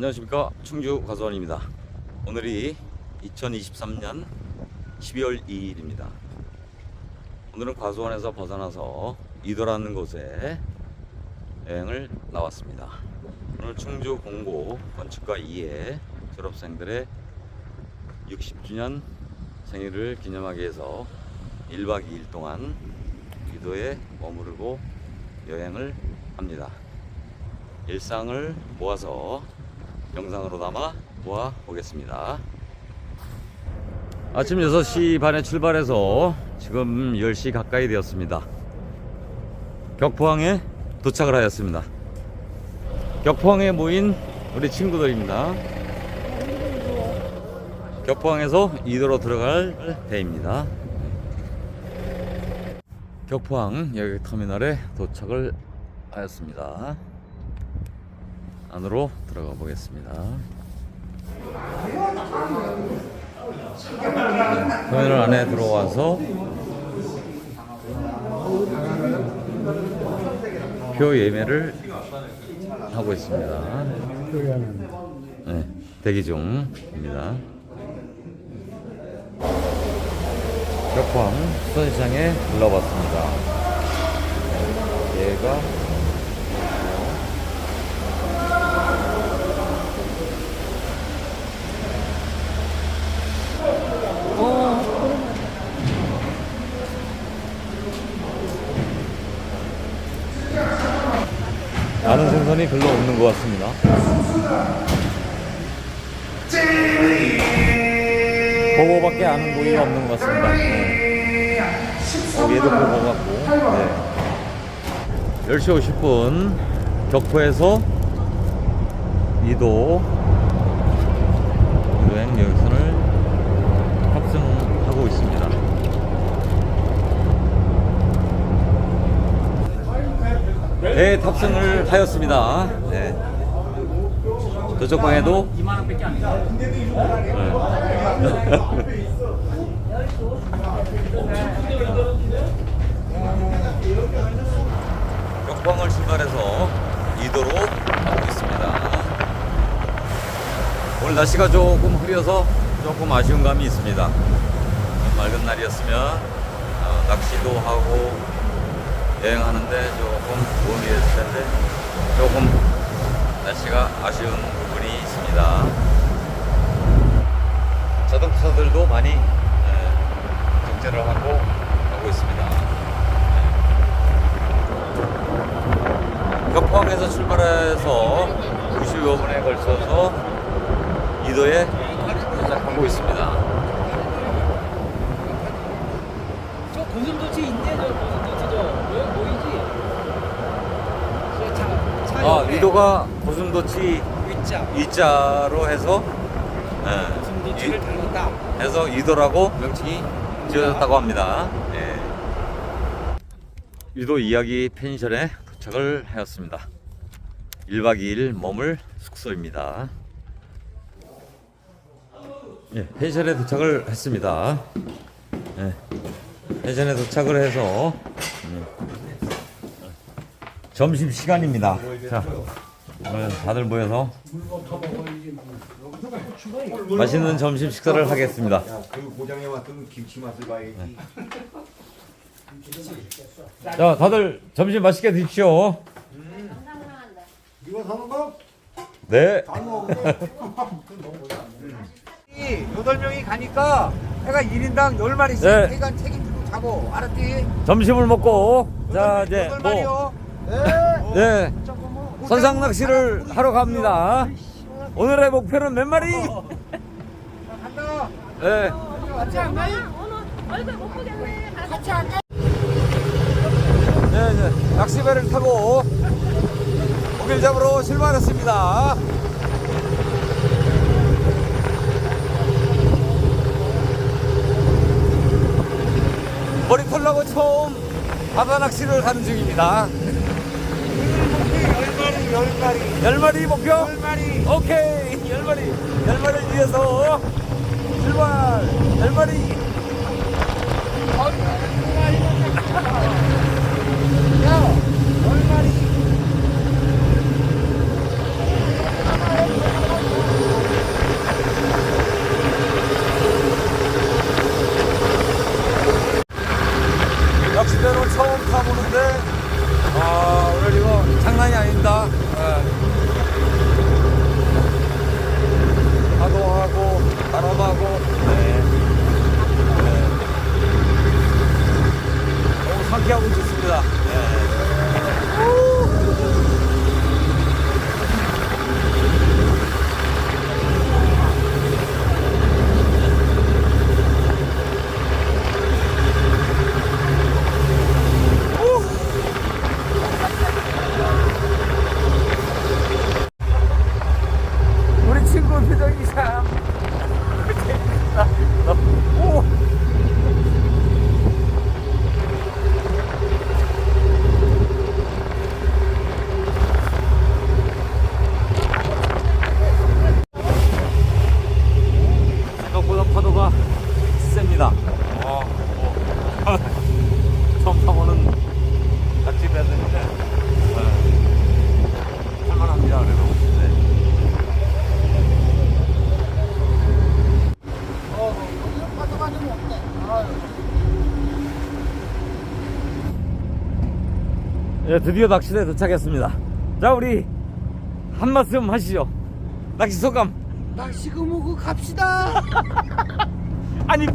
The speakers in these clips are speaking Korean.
안녕하십니까. 충주 과수원입니다. 오늘이 2023년 12월 2일입니다. 오늘은 과수원에서 벗어나서 이도라는 곳에 여행을 나왔습니다. 오늘 충주 공고 건축과 2회 졸업생들의 60주년 생일을 기념하기 위해서 1박 2일 동안 이도에 머무르고 여행을 합니다. 일상을 모아서 영상으로 담아 모아 보겠습니다. 아침 6시 반에 출발해서 지금 10시 가까이 되었습니다. 격포항에 도착을 하였습니다. 격포항에 모인 우리 친구들입니다. 격포항에서 이도로 들어갈 배입니다. 격포항 여객 터미널에 도착을 하였습니다. 안으로 들어가 보겠습니다. 터미널 안에 들어와서 표 예매를 하고 있습니다. 네, 대기 중입니다. 격포항 수선시장에 들러봤습니다. 얘가 생선이 별로 없는 것 같습니다. 보고밖에 아는 고기가 없는 것 같습니다. 네. 어, 얘도 보고 같고. 네. 10시 50분 격포에서 이도 여행 여객선을 탑승하고 있습니다. 네, 탑승을 하였습니다. 네. 저쪽 방에도 2만 원밖에 안 돼요. 역광을 출발해서 이도로 가고 있습니다. 오늘 날씨가 조금 흐려서 조금 아쉬운 감이 있습니다. 맑은 날이었으면 어, 낚시도 하고 여행하는데 조금 도움이 됐을 텐데 조금 날씨가 아쉬운 부분이 있습니다. 자동차들도 많이 예, 정체를 하고 가고 있습니다. 격포항에서 출발해서 95분에 걸쳐서 이도에 도착하고 있습니다. 저 고슴도치 있네, 저 고슴도치 저. 여기 보이지? 저 차, 차 아, 이도가 고슴도치 위자. 이자로 해서 예, 고슴도치를 이- 닮았다. 해서 이도라고 명칭이 지어졌다고 합니다. 예. 이도 이야기 펜션에 도착을 하였습니다. 1박 2일 머물 숙소입니다. 예, 펜션에 도착을 했습니다. 예, 펜션에 도착을 해서 음, 점심 시간입니다. 자, 오늘 다들 모여서 맛있는 점심 식사를 하겠습니다. 야, 그 고장에 왔던 김치 맛을 봐야지. 자, 다들 점심 맛있게 드십시오. 이거 사는 거? 네. 다 먹어. 여덟 명이 가니까 해가 1인당 10마리씩 네. 해간 책임지고 자고 알았지? 점심을 먹고 자 이제 여덟 뭐 마리요. 네. 네. 선상 낚시를 하러 갑니다. 오늘의 목표는 몇 마리? 네. 같이 안 가요? 오늘 얼굴 못 보겠네. 같이 안 네, 네. 낚시배를 타고 고기를 잡으러 출발했습니다. 머리 털라고 처음 바다 낚시를 가는 중입니다. 10마리. 10마리 목표? 10마리. 오케이. 10마리. 10마리를 위해서 출발. 10마리. 야, 10마리. 낚시대로 처음 타보는데 아 오늘 이거 장난이 아닙니다 얘기하고 있었습니다. 예, 드디어 낚시대에 도착했습니다. 자, 우리 한 말씀 하시죠. 낚시 소감. 낚시 그 뭐고 갑시다. 아니, 오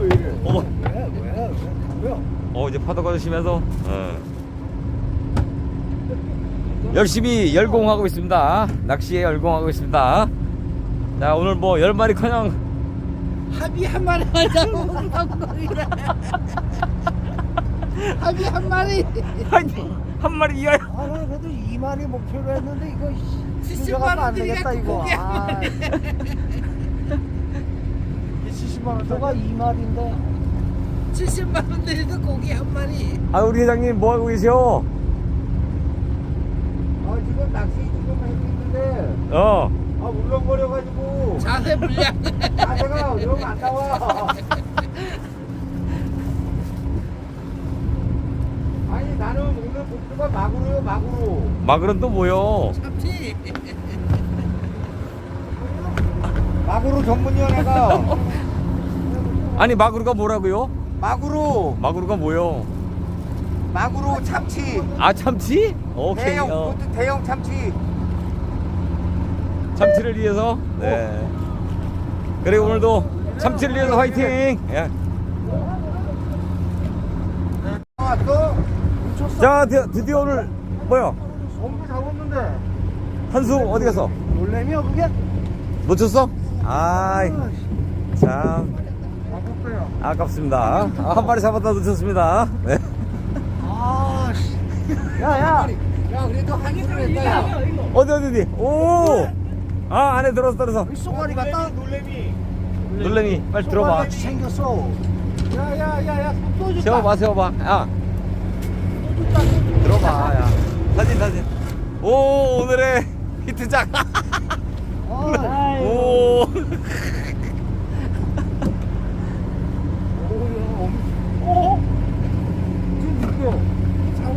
왜 이래? 어, 왜? 어 이제 파도가 조심해서 어. 열심히 열공하고 있습니다. 낚시에 열공하고 있습니다. 자, 오늘 뭐 열 마리 커녕 합의 한 마리 하자고 덩거리네. 합의 한 마리. 아니, 한 마리 이하야. 아, 나 그래도 2만이 목표로 했는데 이거 70만 들어가면 안원 되겠다 이거. 고기 한 아, 70만 원도가 2만인데 70만 원 들이도 고기 한 마리. 아, 우리 회장님 뭐 하고 계셔? 아 지금 낚시 지금 하고 있는데 어. 아 울렁거려가지고 자세 불량. 자세가 이러면 안 나와. 아니 나는 오늘 목표가 마구로요 마구로. 마그론 또 뭐요? 참치. 마구로 전문이야 내가. 아니, 마그로가 뭐라고요? 마구로 마그로가 뭐요? 마구로 참치. 아, 참치? 오케이. 대형 어. 보트 대형 참치. 참치를 위해서. 네. 그리고 오늘도 참치를 위해서 화이팅. 예. 왔어? 자, 드디어, 드디어 오늘 뭐야? 전부 잡았는데 한수 어디 갔어? 놀래미야 그게? 놓쳤어? 아이, 참 아깝다요 아깝습니다. 아, 한 마리 잡았다 놓쳤습니다. 네. 아 씨. 야야 야 그래도 한수했다 야. 어디 어디 어디? 오, 아 안에 들어서 들어서. 이 쏘가리 갔다 놀래미. 놀래미 빨리 들어봐. 같이 생겼어 야야야야 또 줬다 세워봐 세워봐. 야, 들어봐. 야, 사진 사진. 오 오늘의 히트작. 아, 오.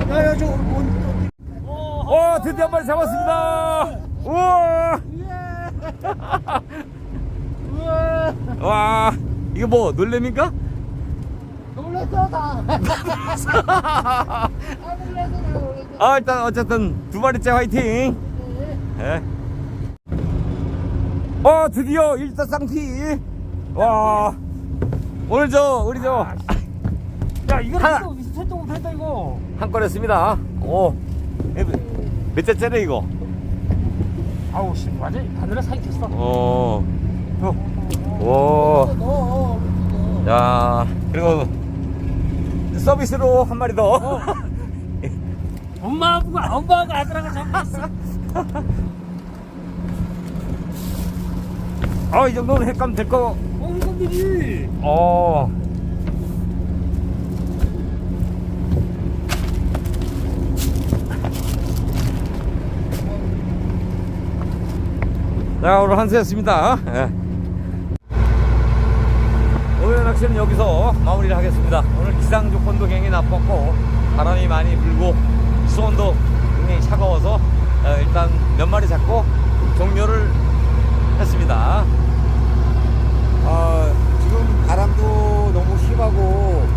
야야 저 뭔, 오 드디어 한 마리 잡았습니다. 우와. 와 이게 뭐 놀래미인가? 놀랬어 다아 일단 어쨌든 두 마리째 화이팅. 예. 어 드디어 일사쌍피. 와 오늘 저 우리 저 야 이거 하나. 이거 미스터 못했다 이거 한 건 했습니다. 오몇 자째래 이거? 아우 씨 완전 바늘에 사기쳤어 어. 오. 야 그리고 서비스로 한 마리 더. 엄마하고 엄마하고 아들하고 잡혔어 아, 이 정도는 핵감 될 거. 엉금들이 어. 자, 오늘 한수였습니다. 예. 오늘 낚시는 여기서 마무리를 하겠습니다. 오늘 기상 조건도 굉장히 나빴고, 바람이 많이 불고, 수온도 굉장히 차가워서, 어, 일단 몇 마리 잡고 종료를 했습니다. 아, 지금 바람도 너무 심하고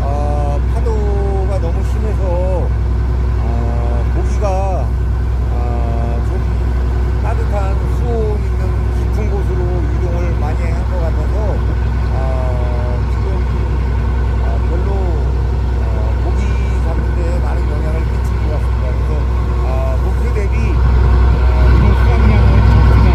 아, 파도가 너무 심해서 아, 고기가 따뜻한 수온 있는 깊은 곳으로 이동을 많이 한 것 같아서 아, 지금 아, 별로 아, 고기 잡는 데 많은 영향을 끼친 것 같습니다. 그래서 아, 목표 대비 아, 이런 수확량은 적지만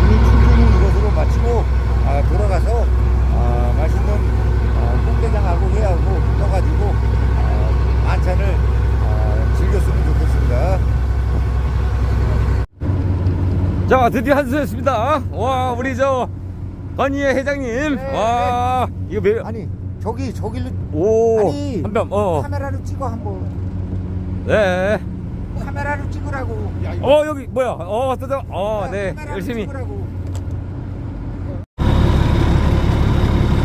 오늘 출근은 이것으로 마치고 아, 돌아가서 아, 맛있는 아, 꽃게장하고 회하고 떠가지고 아, 만찬을 아, 즐겼으면 좋겠습니다. 자 드디어 한수였습니다. 와 우리 저 건희의 회장님. 네, 와 이거 매 아니 저기 저길로 오 아니, 한병 어. 카메라로 찍어 한번. 네. 카메라로 찍으라고. 어 여기 뭐야? 어 뜯어 어네 카메라로 열심히. 찍으라고.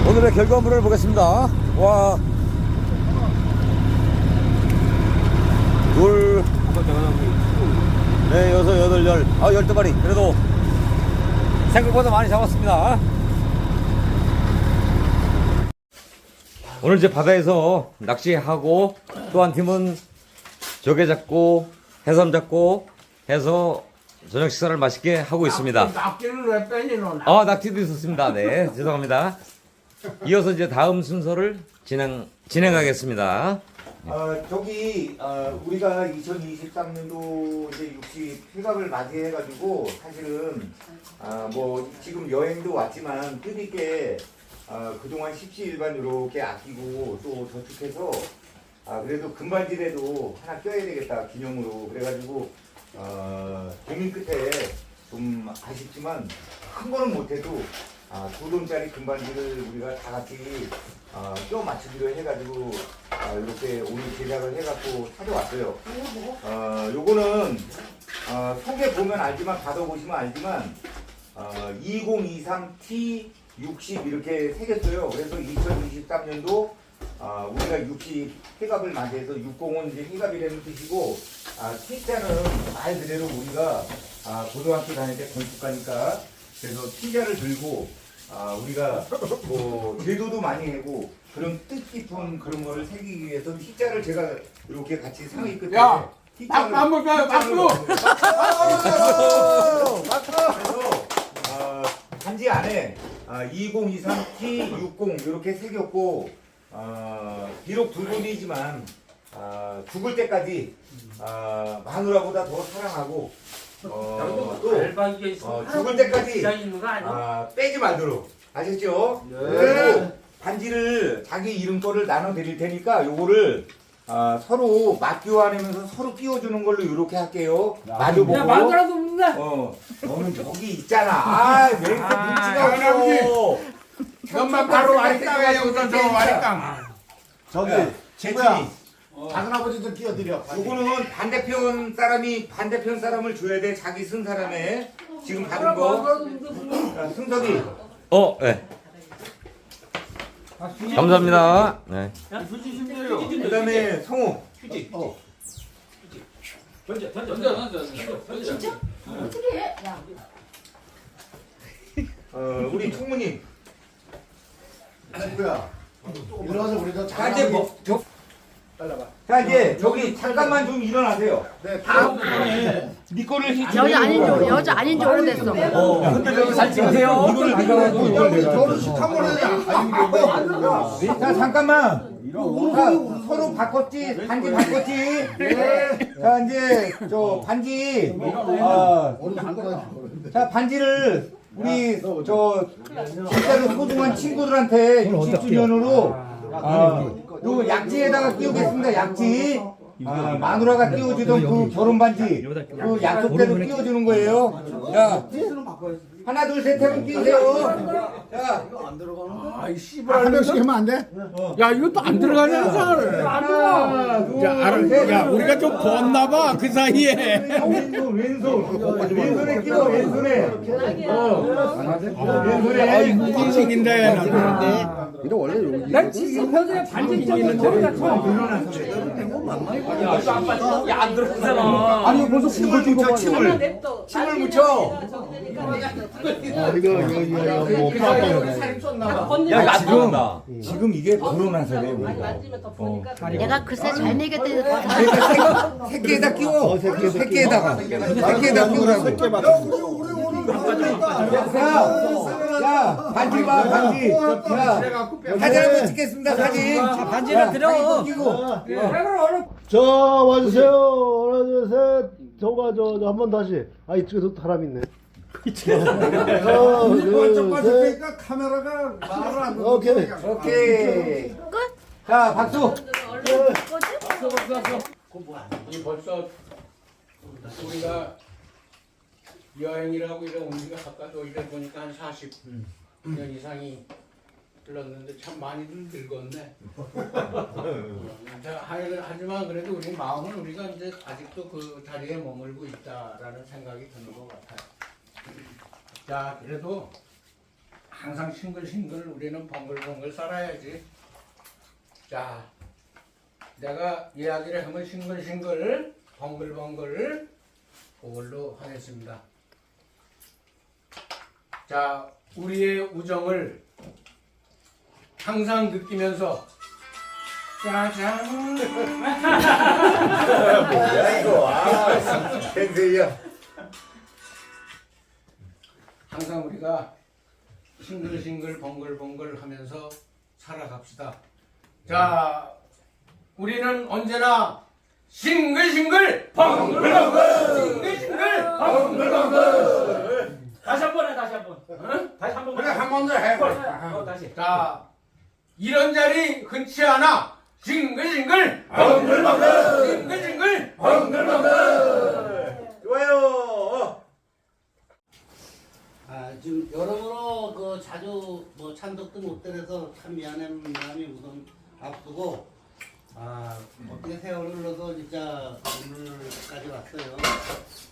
오늘의 결과물을 보겠습니다. 와. 둘, 네, 여섯, 여덟, 열, 아, 열두 마리. 그래도 생각보다 많이 잡았습니다. 오늘 이제 바다에서 낚시하고 또 한 팀은 조개 잡고 해삼 잡고 해서 저녁 식사를 맛있게 하고 있습니다. 낙지를 왜 빼니 너? 아, 낙지도 있었습니다. 네, 죄송합니다. 이어서 이제 다음 순서를 진행 진행하겠습니다. 어, 저기 어, 우리가 2023년도 이제 60 폐각을 맞이해가지고 사실은 아, 뭐 지금 여행도 왔지만 뜻있게 어, 그동안 십시일반 이렇게 아끼고 또 저축해서 아, 그래도 금발질에도 하나 껴야 되겠다 기념으로 그래가지고 어, 고민 끝에 좀 아쉽지만 큰 거는 못해도 아, 두 돈짜리 금반지를 우리가 다 같이 아, 껴 맞추기로 해가지고 아, 이렇게 오늘 제작을 해갖고 찾아왔어요. 어, 요거는 어, 속에 보면 알지만 받아보시면 알지만 어, 2023T 60 이렇게 새겼어요. 그래서 2023년도 아, 우리가 60 회갑을 맞이해서 60은 이제 회갑이라는 뜻이고 아, T자는 말 그대로 우리가 아, 고등학교 다닐 때 건축가니까 그래서 T자를 들고 아, 우리가 뭐 제도도 많이 하고 그런 뜻깊은 그런 거를 새기기 위해서 T자를 제가 이렇게 같이 상의 끝에 야, 박수 한번 줘, 박수! 그래서 어, 단지 안에 아, 2023 T60 이렇게 새겼고 어, 비록 두 분이지만 아, 죽을 때까지 아, 마누라보다 더 사랑하고 어, 또 알바기가 있어. 어, 죽을 때까지 있는 거 아니야? 아, 빼지 말도록 아셨죠? 그리고 반지를 자기 이름 거를 나눠 드릴 테니까 요거를 아, 서로 맞교환하면서 서로 끼워주는 걸로 이렇게 할게요. 마주 보고. 야, 마누라도 없는데. 어, 너는 저기 있잖아. 아, 왜 이렇게 눈치가 없어? 이것만 바로 와리깡이야, 여기서 저 와리깡. 저기 야, 친구야 작은 아버지도 끼어드려 요거는 반대편 사람이 반대편 사람을 줘야 돼. 자기 쓴 사람의 지금 받은 거. 자, 승석이. 어, 네. 감사합니다. 네. 그다음에 성우. 던져, 던져, 던져, 던져. 어떻게 해? 야, 어, 우리 총무님. 친구야 일어나서 우리도 자, 작은 아버지 뭐, 저, 빨라봐 자, 이제 저기 잠깐만 좀 일어나세요. 네네 거를 여자 아닌 지 여자 아닌 지 오래됐어. 잘 찍으세요. 이거를 가져가지고 이걸 내가. 결혼식 한번 해야 자 잠깐만. 자, 서로 바꿨지 반지 바꿨지. 자 이제 저 반지. 아, 자 반지를 우리 저 진짜로 소중한 친구들한테 60주년으로 아, 요 약지에다가 끼우겠습니다. 약지. 아, 마누라가 끼워주던 그 결혼 반지 그 약속대로 끼워주는 거예요. 자 하나 둘 셋 하면 끼우세요. 자 아이, 씨발. 한 명씩 하면 안 돼? 야, 이것도 안 들어가냐, 잘. 하나 둘 야, 알아. 셋. 야, 우리가 좀 벗나 봐, 그 사이에. 왼손 왼손 왼손에 끼워 왼손에 어 왼손에 아이, 무기식인데, 나도. 난 지금 현재 반지 있는 저리가 처음. 야안 들어가잖아. 아니 벌써 침을 묻혀 침을. 침을 묻혀. 야 지금 지금 이게 불어나서 그래 우리가. 내가 글쎄 잘 새- 새끼에다 끼워. 새끼에다가. 새끼에다 끼우라고. 야, 야 반지 봐 반지. 야 사진 한번 찍겠습니다 사진. 반지를 들어 끼고. 자 와주세요. 하나 둘 셋. 저가 저한 번 다시. 아 이쪽에도 사람 있네. 하나 둘셋. 카메라가 말을 안 오케이. 오케이. 자 박수. 이 벌써 우리가 여행이라고 이래 온 지가 가까도 이래 보니까 한 40년 이상이 흘렀는데 참 많이들 늙었네. 자, 하- 하지만 그래도 우리 마음은 우리가 이제 아직도 그 자리에 머물고 있다라는 생각이 드는 것 같아요. 자, 그래도 항상 싱글싱글 우리는 벙글벙글 살아야지. 자, 내가 이야기를 하면 싱글싱글 벙글벙글 그걸로 하겠습니다. 자, 우리의 우정을 항상 느끼면서 짜잔! 뭐야 이거 아 캔들이야 항상 우리가 싱글싱글 번글번글 하면서 살아갑시다. 자, 우리는 언제나 싱글싱글 번글번글! 싱글싱글 번글번글! 다시 한번 해, 다시 한 번. 응? 다시 한 번. 그래 한 번 더 해. 어, 다시. 자, 이런 자리 흔치 않아. 싱글싱글 번글번글 싱글싱글 번글번글 좋아요 아, 지금 여러모로 그 자주 뭐 참석도 못 드려서 참 미안한 마음이 우선 앞두고 아 어떻게 세월을 흘러서 진짜 오늘까지 왔어요.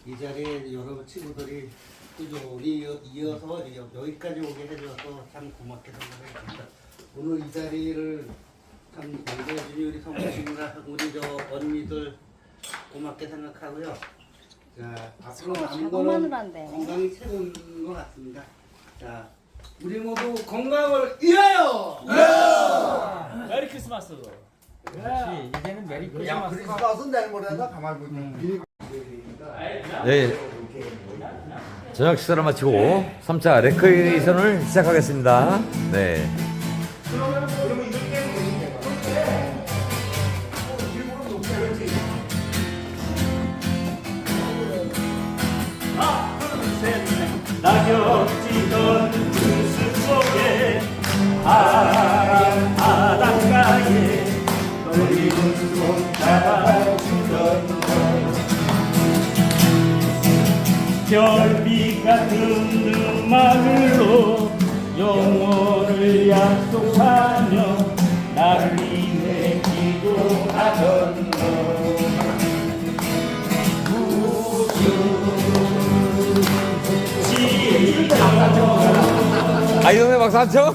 이 자리에 여러 친구들이 꾸준히 이어- 이어서 여- 여기까지 오게 해줘서 참 고맙게 생각합니다. 오늘 이 자리를 참 공개해주니 우리 성우님이나 우리 저 언니들 고맙게 생각하고요. 자 앞으로 남은 거는 건강이 최고인 것 같습니다. 자, 우리 모두 건강을 위하여! 메리 크리스마스. 그렇지. 이제는 메리 야 크리스마스. 크리스마스 내일 모레다 가만히 보니. 네. 저녁 식사를 마치고 3차 레크레이션을 시작하겠습니다. 네. 별 음악으로 영원을 약속하며 나를 위해 기도하던 너 아이동네 박수 한 쳐?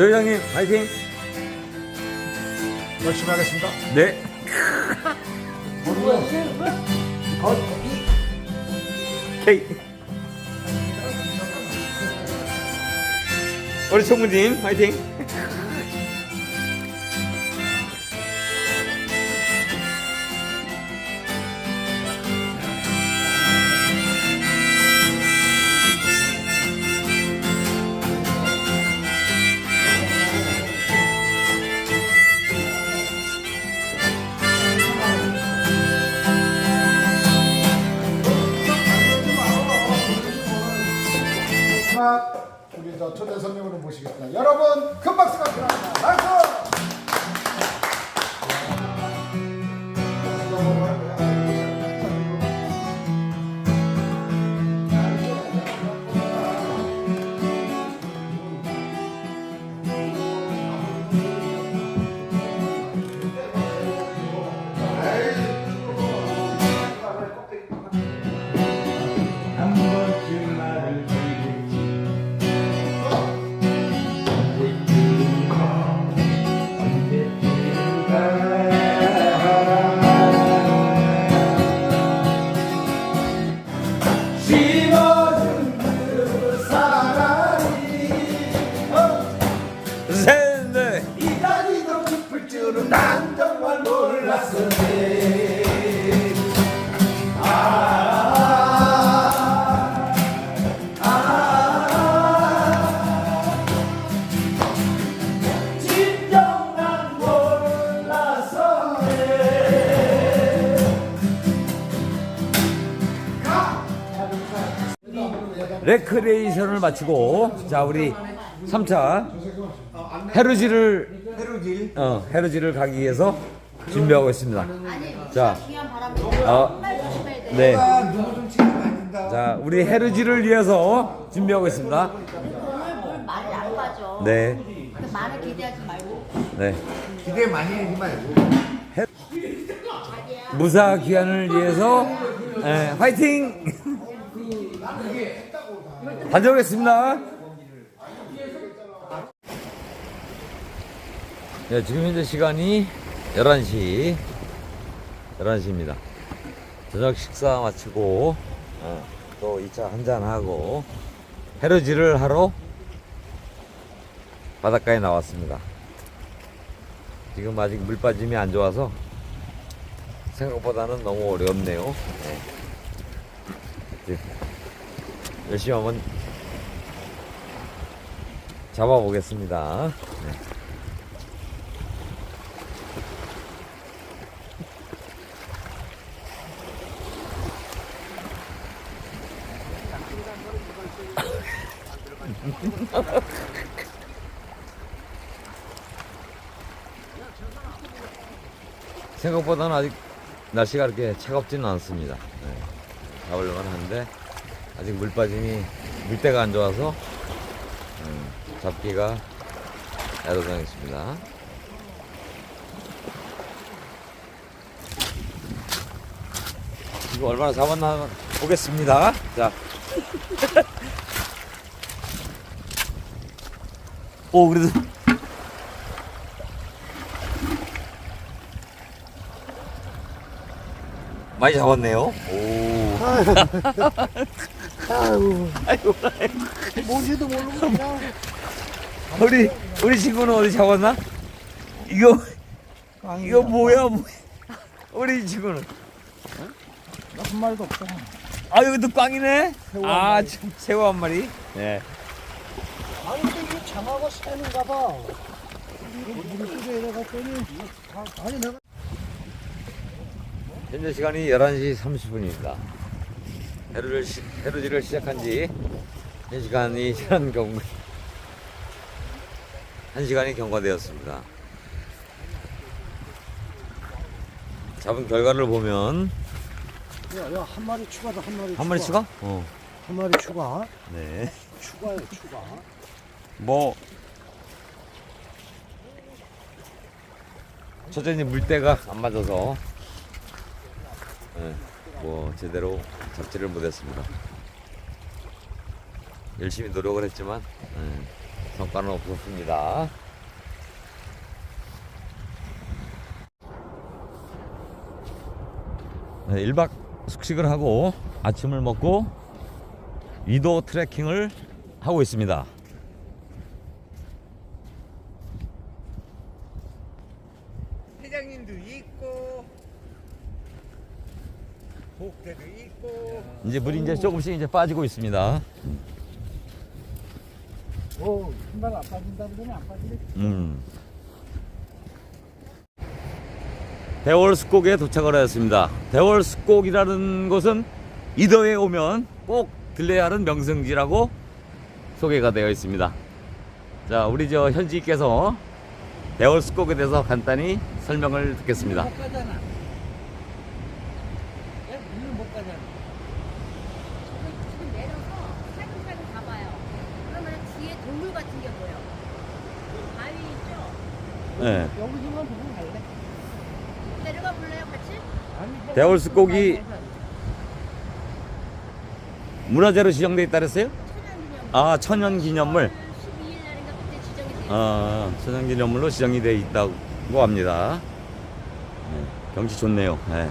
조 회장님, 화이팅! 열심히 하겠습니다. 네. K. 우리 총무님, 화이팅! 마치고 자 우리 3차 헤르지를 헤로질 어, 헤르지를 가기 위해서 준비하고 있습니다. 자, 어. 네. 자, 우리 헤르지를 위해서 준비하고 있습니다. 네. 많이 기대하지 말고. 네. 기대 많이 하지 말고 무사 귀환을 위해서 예, 화이팅! 다녀오겠습니다. 네, 지금 현재 시간이 11시 11시입니다. 저녁 식사 마치고 어, 또 2차 한잔하고 헤르지를 하러 바닷가에 나왔습니다. 지금 아직 물 빠짐이 안 좋아서 생각보다는 너무 어렵네요. 네. 열심히 한번 잡아보겠습니다. 네. 생각보다는 아직 날씨가 그렇게 차갑지는 않습니다. 네. 잡으려면 하는데 아직 물 빠짐이 물때가 안 좋아서 음, 잡기가 애로당했습니다. 이거 얼마나 잡았나 보겠습니다. 자. 오 그래도 많이 잡았네요. 오. 아이고. 뭔지도 모르고 그냥 우리 우리 친구는 어디 잡았나? 이거 이거 뭐야 뭐 우리 친구는 한 마리도 없잖아. 아 이것도 꽝이네. 새우 한 아 마리. 참, 새우 한 마리. 네. 아니 근데 이게 장어가 새는가 봐. 이거 속에 내갔더니 아, 아니 내가 현재 시간이 11시 30분입니다. 해루를 시, 해루지를 시작한 지 1시간이 지난 경과 1시간이 경과되었습니다. 잡은 결과를 보면 야 야 한 마리 추가다 한 마리 한 마리 추가? 어. 한 마리 추가 네. 추가요 추가 뭐 첫째는 물때가 안 맞아서 예, 뭐 제대로 잡지를 못했습니다. 열심히 노력을 했지만 예, 성과는 없었습니다. 네, 1박 숙식을 하고 아침을 먹고 위도 트레킹을 하고 있습니다. 회장님도 있고 복대도 있고 이제 물이 이제 조금씩 이제 빠지고 있습니다. 어 금방 안 빠진다 그러면 안 빠지네 음. 대월 숲곡에 도착을 하였습니다. 대월 숲곡이라는 곳은 이더에 오면 꼭 들려야 하는 명승지라고 소개가 되어 있습니다. 자, 우리 저 현지께서 대월 숲곡에 대해서 간단히 설명을 듣겠습니다. 못 가잖아. 야, 물을 못 가잖아. 지금 내려서 살금살금 가봐요. 그러면 뒤에 동물 같은 게 보여. 바위 있죠? 네. 여기서만 보고 갈래? 내려가 볼래요, 같이? 대월 숲곡이 문화재로 지정돼 있다 그랬어요? 천연기념. 아, 천연 기념물. 12일 날인가 그때 지정이 돼요. 아, 천연 기념물로 지정이 되어 있다고 합니다. 네, 경치 좋네요. 네.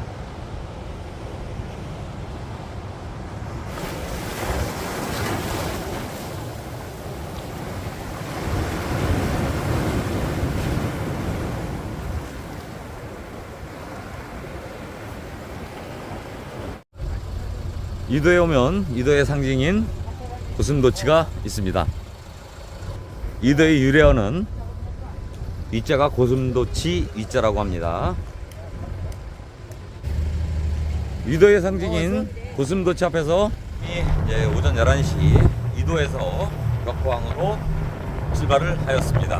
이도에 오면 이도의 상징인 고슴도치가 있습니다. 이도의 유래어는 위자가 고슴도치 위자라고 합니다. 이도의 상징인 고슴도치 앞에서 이 이제 오전 11시 이도에서 격포항으로 출발을 하였습니다.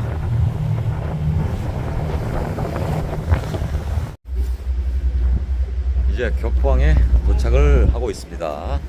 이제 격포항에 도착을 하고 있습니다.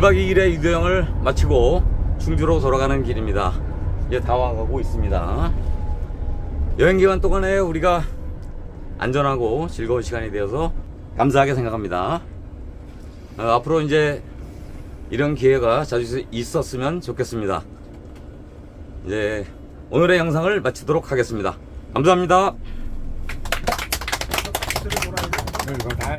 1박 2일의 유교형을 마치고 충주로 돌아가는 길입니다. 이제 다 와가고 있습니다. 여행 기간 동안에 우리가 안전하고 즐거운 시간이 되어서 감사하게 생각합니다. 어, 앞으로 이제 이런 기회가 자주 있었으면 좋겠습니다. 이제 오늘의 영상을 마치도록 하겠습니다. 감사합니다.